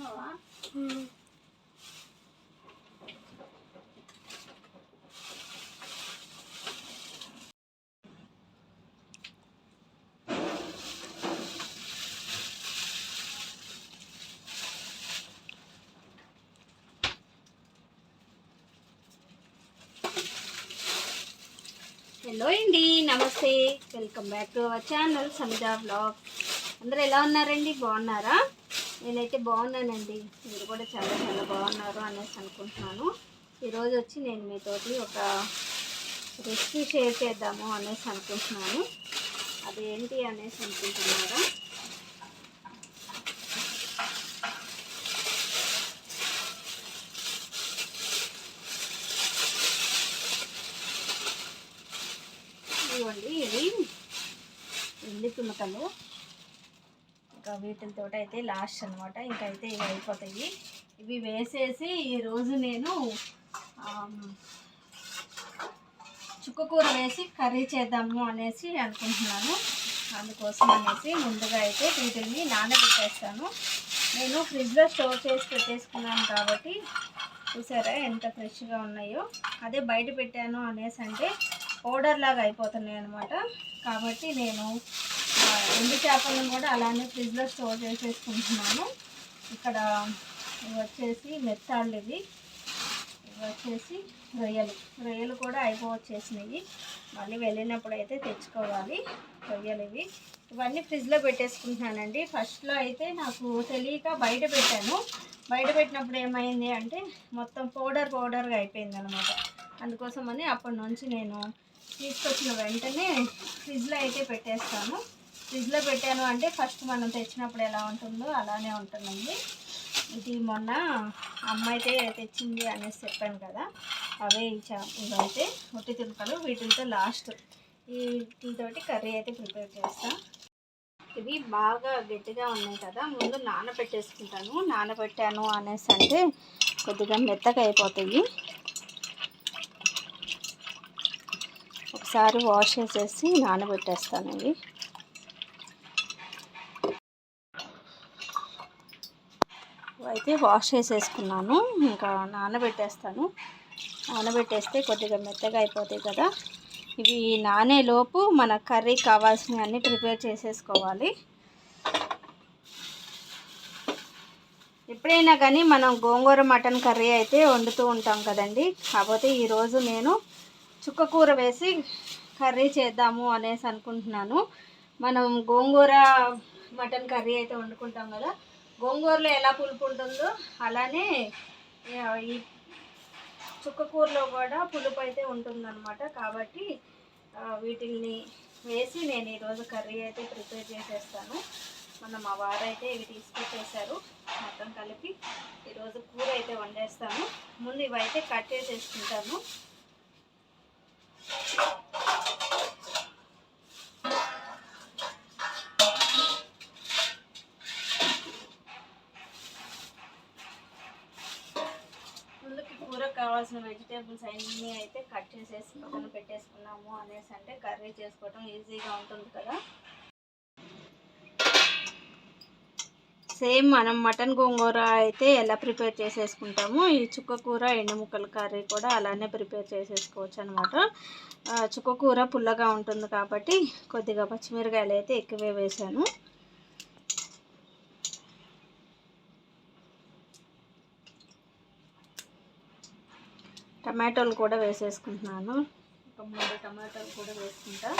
చేస్తున్నావా హలో అండి నమస్తే. Welcome back to our channel సంజా blog అందరూ ఎలా ఉన్నారండి? బాగున్నారా? నేనైతే బాగున్నానండి. మీరు కూడా చాలా చాలా బాగున్నారు అనేసి అనుకుంటున్నాను. ఈరోజు వచ్చి నేను మీతోటి ఒక రెసిపీ షేర్ చేద్దాము అనేసి అనుకుంటున్నాను. అది ఏంటి అనేసి అనుకుంటున్నారా? ఇవ్వండి ఇవి ఎండి తుమ్మకలు ఇంకా వీటితో అయితే లాస్ట్ అనమాట ఇంకా అయితే ఇవి అయిపోతాయి. ఇవి వేసేసి ఈరోజు నేను చుక్కకూర వేసి కర్రీ చేద్దాము అనేసి అనుకుంటున్నాను. అందుకోసం అనేసి ముందుగా అయితే వీటిని నానబెట్టేస్తాను. నేను ఫ్రిడ్జ్లో స్టోర్ చేసి పెట్టేసుకున్నాను కాబట్టి చూసారా ఎంత ఫ్రెష్గా ఉన్నాయో. అదే బయట పెట్టాను అనేసి అంటే పౌడర్ లాగా అయిపోతున్నాయి అనమాట కాబట్టి నేను ఎండు చేపలను కూడా అలానే ఫ్రిడ్జ్లో స్టోర్ చేసేసుకుంటున్నాను. ఇక్కడ వచ్చేసి మెత్తాళ్ళు ఇవి. వచ్చేసి రొయ్యలు. రొయ్యలు కూడా అయిపోవచ్చేసినాయి మళ్ళీ వెళ్ళినప్పుడు అయితే తెచ్చుకోవాలి రొయ్యలు ఇవి. ఇవన్నీ ఫ్రిడ్జ్లో పెట్టేసుకుంటున్నానండి. ఫస్ట్లో అయితే నాకు తెలియక బయట పెట్టాను. బయట పెట్టినప్పుడు ఏమైంది అంటే మొత్తం పౌడర్ పౌడర్గా అయిపోయింది అనమాట అందుకోసమని అప్పటి నుంచి నేను తీసుకొచ్చిన వెంటనే ఫ్రిడ్జ్లో అయితే పెట్టేస్తాను. ఫ్రిడ్జ్లో పెట్టాను అంటే ఫస్ట్ మనం తెచ్చినప్పుడు ఎలా ఉంటుందో అలానే ఉంటుందండి. ఇది మొన్న అమ్మ అయితే తెచ్చింది అనేసి చెప్పాను కదా అవే ఈ ఇవైతే ఒట్టి తిరుపలు వీటితో లాస్ట్ ఈ వీటితోటి కర్రీ అయితే ప్రిపేర్ చేస్తాను ఇవి బాగా గట్టిగా ఉన్నాయి కదా ముందు నానబెట్టేసుకుంటాను. నానబెట్టాను అనేసి అంటే కొద్దిగా మెత్తగా అయిపోతాయి. ఒకసారి వాష్ చేసేసి నానబెట్టేస్తాను అయితే వాష్ చేసేసుకున్నాను. ఇంకా నానబెట్టేస్తాను. నానబెట్టేస్తే కొద్దిగా మెత్తగా అయిపోతాయి కదా. ఇవి నానేలోపు మన కర్రీ కావాల్సినవన్నీ ప్రిపేర్ చేసేసుకోవాలి. ఎప్పుడైనా కానీ మనం గోంగూర మటన్ కర్రీ అయితే వండుతూ ఉంటాం కదండి. కాకపోతే ఈరోజు నేను చుక్క కూర వేసి కర్రీ చేద్దాము అనేసి అనుకుంటున్నాను. మనం గోంగూర మటన్ కర్రీ అయితే వండుకుంటాం కదా. గోంగూరలో ఎలా పులుపు ఉంటుందో అలానే ఈ చుక్కకూరలో కూడా పులుపు అయితే ఉంటుందన్నమాట. కాబట్టి వీటిల్ని వేసి నేను ఈరోజు కర్రీ అయితే ప్రిపేర్ చేసేస్తాను. మొన్న మా వారు అయితే ఇవి తీసుకొచ్చేసారు. మొత్తం కలిపి ఈరోజు కూర అయితే వండేస్తాను. ముందు ఇవైతే కట్ చేసేసుకుంటాను. కావాల్సిన వెజిటేబుల్స్ అన్నీ అయితే కట్ చేసేసి పక్కన పెట్టేసుకున్నాము అనేసి అంటే కర్రీ చేసుకోవడం ఈజీగా ఉంటుంది కదా. సేమ్ మనం మటన్ గోంగూర అయితే ఎలా ప్రిపేర్ చేసేసుకుంటాము ఈ చుక్క కూర ఎండు ముక్కల కర్రీ కూడా అలానే ప్రిపేర్ చేసేసుకోవచ్చు అనమాట చుక్క కూర పుల్లగా ఉంటుంది కాబట్టి కొద్దిగా పచ్చిమిరకాయలు అయితే ఎక్కువే వేసాను. టమాటోలు కూడా వేసేసుకుంటున్నాను. ఒక మూడు టమాటాలు కూడా వేసుకుంటా.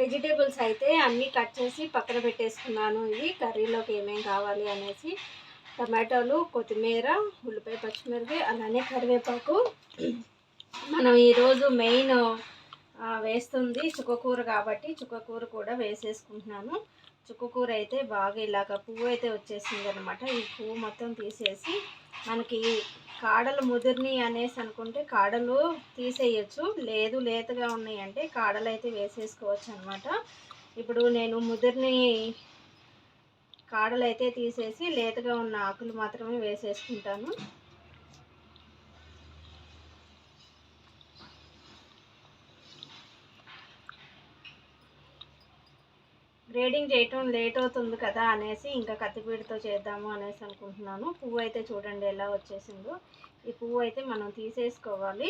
వెజిటేబుల్స్ అయితే అన్నీ కట్ చేసి పక్కన పెట్టేసుకున్నాను. ఇవి కర్రీలోకి ఏమేమి కావాలి అనేసి టమాటోలు కొత్తిమీర ఉల్లిపాయ పచ్చిమిరపకాయ అలానే కరివేపాకు. మనం ఈరోజు మెయిన్ వేస్తుంది చుక్కకూర కాబట్టి చుక్కకూర కూడా వేసేసుకుంటున్నాను. చుక్కుకూర అయితే బాగా ఇలాగ పువ్వు అయితే వచ్చేసింది అనమాట ఈ పువ్వు మొత్తం తీసేసి మనకి కాడలు ముదిరిని అనేసి అనుకుంటే కాడలు తీసేయచ్చు. లేదు లేతగా ఉన్నాయి అంటే కాడలు అయితే వేసేసుకోవచ్చు అనమాట ఇప్పుడు నేను ముదిరిని కాడలు అయితే తీసేసి లేతగా ఉన్న ఆకులు మాత్రమే వేసేసుకుంటాను. గ్రేడింగ్ చేయటం లేట్ అవుతుంది కదా అనేసి ఇంకా కత్తిపీటతో చేద్దాము అనేసి అనుకుంటున్నాను. పువ్వు అయితే చూడండి ఎలా వచ్చేసిందో. ఈ పువ్వు అయితే మనం తీసేసుకోవాలి.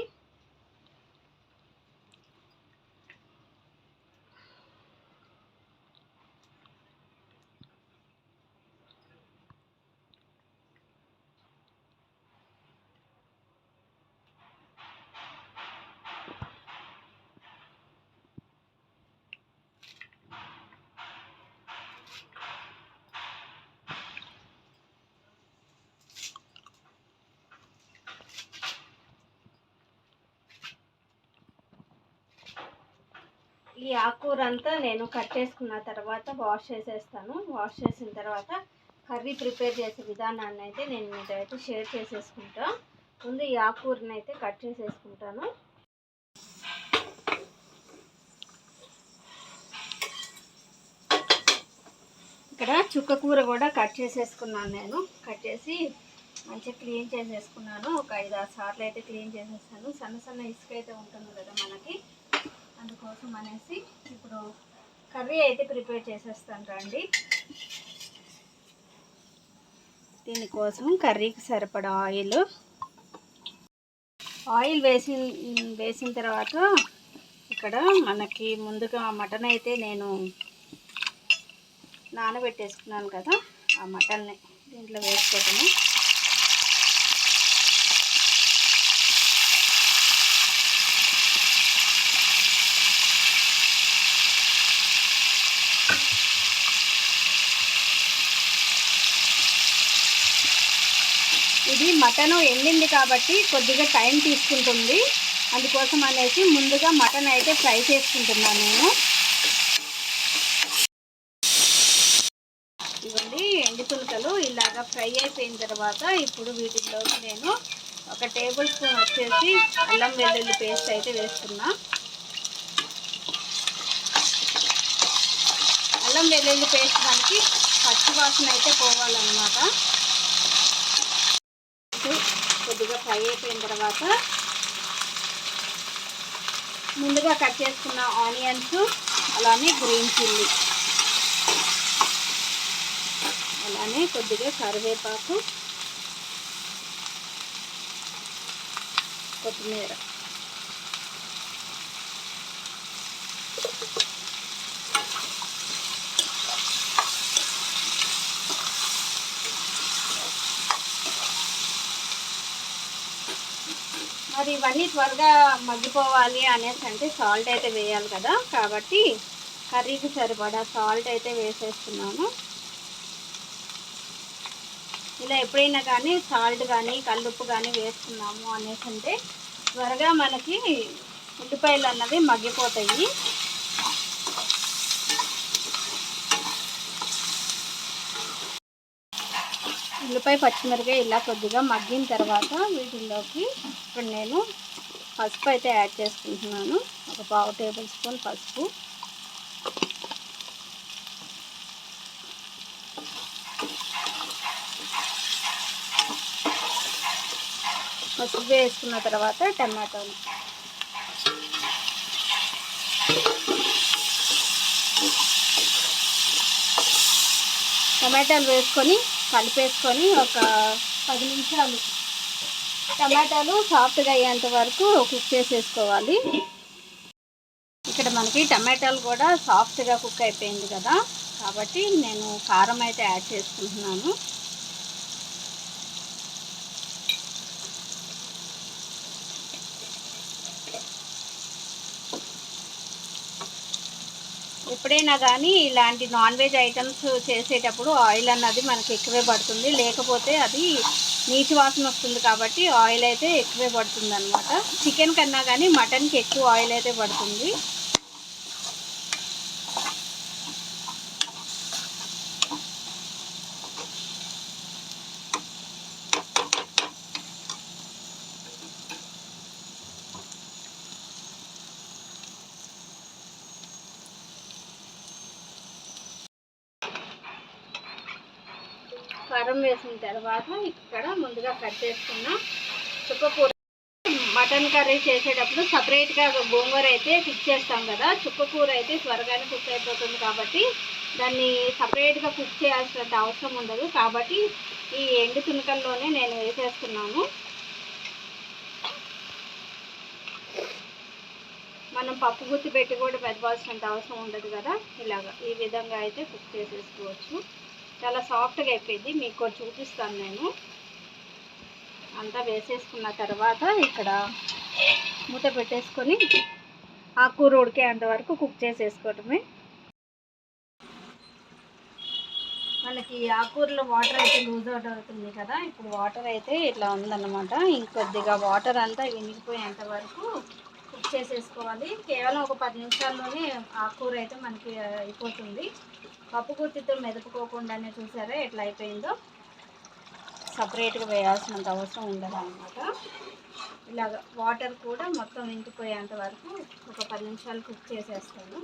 ఈ ఆకుకూర అంతా నేను కట్ చేసుకున్న తర్వాత వాష్ చేసేస్తాను. వాష్ చేసిన తర్వాత కర్రీ ప్రిపేర్ చేసే విధానాన్ని అయితే నేను మీతో అయితే షేర్ చేసేసుకుంటా. ముందు ఈ ఆకుకూరని అయితే కట్ చేసేసుకుంటాను. ఇక్కడ చుక్క కూర కూడా కట్ చేసేసుకున్నాను నేను. కట్ చేసి మంచిగా క్లీన్ చేసేసుకున్నాను. ఒక ఐదు ఆరు సార్లు అయితే క్లీన్ చేసేసాను సన్న సన్న ఇసుక అయితే ఉంటుంది కదా మనకి. అందుకోసం అనేసి ఇప్పుడు కర్రీ అయితే ప్రిపేర్ చేసేస్తాను రండి. దీనికోసం కర్రీకి సరిపడా ఆయిల్. ఆయిల్ వేసి వేసిన తర్వాత ఇక్కడ మనకి ముందుగా మటన్ అయితే నేను నానబెట్టేసుకున్నాను కదా ఆ మటన్ని దీంట్లో వేసుకోవటము. ఇది మటన్ ఎండింది కాబట్టి కొద్దిగా టైం తీసుకుంటుంది. అందుకోసం అనేసి ముందుగా మటన్ అయితే ఫ్రై చేసుకుంటున్నాను నేను. ఇవ్వండి ఎండి పులకలు ఇలాగా ఫ్రై అయిపోయిన తర్వాత ఇప్పుడు వీటిలోకి నేను ఒక టేబుల్ స్పూన్ వచ్చేసి అల్లం వెల్లుల్లి పేస్ట్ అయితే వేస్తున్నా. అల్లం వెల్లుల్లి పేస్ట్ మనకి పచ్చి వాసన అయితే పోవాలన్నమాట ఇది కొద్దిగా ఫ్రై అయిపోయిన తర్వాత ముందుగా కట్ చేసుకున్న ఆనియన్స్ అలానే గ్రీన్ చిల్లీ. అలానే కొద్దిగా కరివేపాకు కొత్తిమీర. మరి ఇవన్నీ త్వరగా మగ్గిపోవాలి అనేసి అంటే సాల్ట్ అయితే వేయాలి కదా. కాబట్టి కర్రీకి సరిపడా సాల్ట్ అయితే వేసేస్తున్నాను. ఇలా ఎప్పుడైనా కానీ సాల్ట్ కానీ కల్లుప్పు కానీ వేసుకున్నాము అనేసి అంటే త్వరగా మనకి ఉల్లిపాయలు అన్నవి మగ్గిపోతాయి. ఉల్లిపాయ పచ్చిమిరకాయ ఇలా కొద్దిగా మగ్గిన తర్వాత వీటిల్లోకి ఇప్పుడు నేను పసుపు అయితే యాడ్ చేసుకుంటున్నాను. ఒక పావు టేబుల్ స్పూన్ పసుపు. పసుపు వేసుకున్న తర్వాత టమాటోలు. టమాటాలు వేసుకొని కలిపేసుకొని ఒక పది నిమిషాలు. టమాటాలు సాఫ్ట్గా అయ్యేంత వరకు కుక్ చేసేసుకోవాలి. ఇక్కడ మనకి టమాటాలు కూడా సాఫ్ట్గా కుక్ అయిపోయింది కదా. కాబట్టి నేను కారం అయితే యాడ్ చేసుకుంటున్నాను. ఎప్పుడైనా కానీ ఇలాంటి నాన్ వెజ్ ఐటమ్స్ చేసేటప్పుడు ఆయిల్ అన్నది మనకి ఎక్కువే పడుతుంది. లేకపోతే అది నీచు వాసన వస్తుంది కాబట్టి ఆయిల్ అయితే ఎక్కువే పడుతుంది అనమాట చికెన్ కన్నా కానీ మటన్కి ఎక్కువ ఆయిల్ అయితే పడుతుంది. కారం వేసిన తర్వాత ఇక్కడ ముందుగా కట్ చేసుకున్న. చుక్కకూర మటన్ కర్రీ చేసేటప్పుడు సపరేట్గా గోంగూర అయితే కుక్ చేస్తాం కదా. చుక్కకూర అయితే త్వరగానే కుక్ అయిపోతుంది కాబట్టి దాన్ని సపరేట్గా కుక్ చేయాల్సినంత అవసరం ఉండదు. కాబట్టి ఈ ఎండు తునకల్లోనే నేను వేసేస్తున్నాను. మనం పప్పు గుత్తి పెట్టి కూడా పెద్దవలసినంత అవసరం ఉండదు కదా. ఇలాగ ఈ విధంగా అయితే కుక్ చేసేసుకోవచ్చు. చాలా సాఫ్ట్గా అయిపోయింది. మీకు కూడా చూపిస్తాను నేను. అంతా వేసేసుకున్న తర్వాత ఇక్కడ మూత పెట్టేసుకొని ఆకుకూర ఉడికేంత వరకు కుక్ చేసేసుకోవటమే మనకి ఆకూరలో వాటర్ అయితే లూజ్ అవుట్ అవుతుంది కదా. ఇప్పుడు వాటర్ అయితే ఇట్లా ఉందన్నమాట. ఇంకొద్దిగా వాటర్ అంతా వినిగిపోయేంత వరకు కుక్ చేసేసుకోవాలి. కేవలం ఒక పది నిమిషాల్లోనే ఆకుకూర అయితే మనకి అయిపోతుంది. పప్పు గుర్తితో మెదుపుకోకుండానే చూసారా ఎట్లా అయిపోయిందో? సపరేట్గా వేయాల్సినంత అవసరం ఉండదన్నమాట. ఇలాగ వాటర్ కూడా మొత్తం ఇంకిపోయేంత వరకు ఒక పది నిమిషాలు కుక్ చేసేస్తాను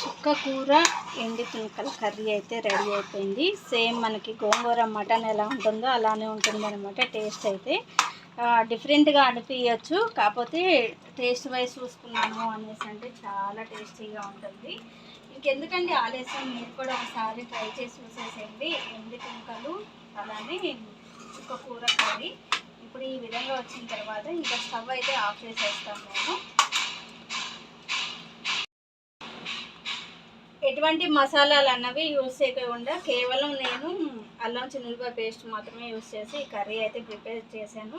చుక్క కూర ఎండి పింకల కర్రీ అయితే రెడీ అయిపోయింది. సేమ్ మనకి గోంగూర మటన్ ఎలా ఉంటుందో అలానే ఉంటుంది అనమాట టేస్ట్ అయితే. డిఫరెంట్గా అనిపించచ్చు కాకపోతే టేస్ట్ వైజ్ చూసుకున్నాము అనేసి అంటే చాలా టేస్టీగా ఉంటుంది. ఇంకెందుకండి ఆలస్యం మీరు కూడా ఒకసారి ట్రై చేసి చూసేసేయండి. ఎండి పింకలు అలానే చుక్క కూర కర్రీ. ఇప్పుడు ఈ విధంగా వచ్చిన తర్వాత ఇంకా స్టవ్ అయితే ఆఫ్ చేసేస్తాం మేము ఎటువంటి మసాలాలు అన్నవి యూజ్ చేయకుండా కేవలం నేను అల్లం చిన్నులపాయ పేస్ట్ మాత్రమే యూస్ చేసి ఈ కర్రీ అయితే ప్రిపేర్ చేశాను.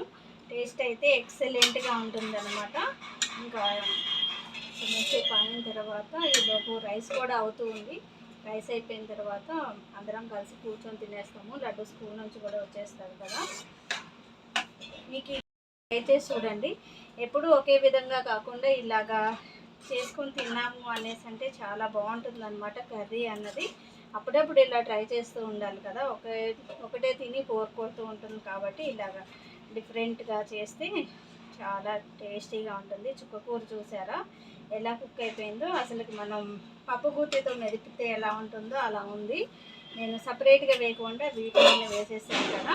టేస్ట్ అయితే ఎక్సలెంట్గా ఉంటుందన్నమాట. ఇంకా కొంచెంసేపు అయిన తర్వాత ఈలోపు రైస్ కూడా అవుతూ ఉంది. రైస్ అయిపోయిన తర్వాత అందరం కలిసి కూర్చొని తినేస్తాము. లడ్డు స్కూల్ నుంచి కూడా వచ్చేస్తారు కదా. మీకు అయితే చూడండి. ఎప్పుడు ఒకే విధంగా కాకుండా ఇలాగా చేసుకొని తిన్నాము అనేసి అంటే చాలా బాగుంటుంది అనమాట కర్రీ అన్నది. అప్పుడప్పుడు ఇలా ట్రై చేస్తూ ఉండాలి కదా. ఒకే ఒకటే తిని కోరుకోతూ ఉంటుంది కాబట్టి ఇలాగా డిఫరెంట్గా చేస్తే చాలా టేస్టీగా ఉంటుంది. చుక్కకూర చూసారా? ఎలా కుక్ అయిపోయిందో అసలుకి మనం పప్పు గుత్తితో మెదిపితే ఎలా ఉంటుందో అలా ఉంది. నేను సపరేట్గా వేయకుండా వీటిని వేసేసాను కదా.